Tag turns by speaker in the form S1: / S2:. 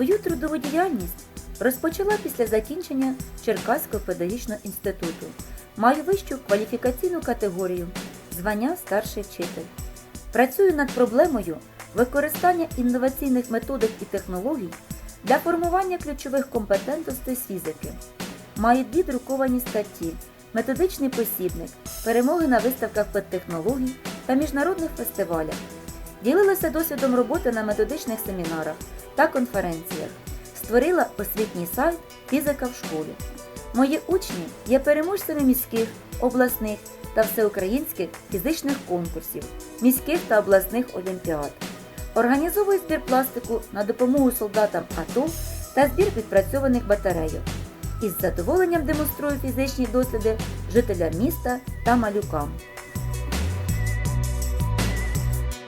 S1: Свою трудову діяльність розпочала після закінчення Черкаського педагогічного інституту. Маю вищу кваліфікаційну категорію звання старший вчитель. Працюю над проблемою використання інноваційних методик і технологій для формування ключових компетентностей з фізики. Маю дві друковані статті, методичний посібник, перемоги на виставках педтехнологій та міжнародних фестивалях. Ділилася досвідом роботи на методичних семінарах та конференціях. Створила освітній сайт Фізика в школі. Мої учні є переможцями міських, обласних та всеукраїнських фізичних конкурсів, міських та обласних олімпіад. Організовую збір пластику на допомогу солдатам АТО та збір відпрацьованих батарейок. Із задоволенням демонструю фізичні досліди жителям міста та малюкам.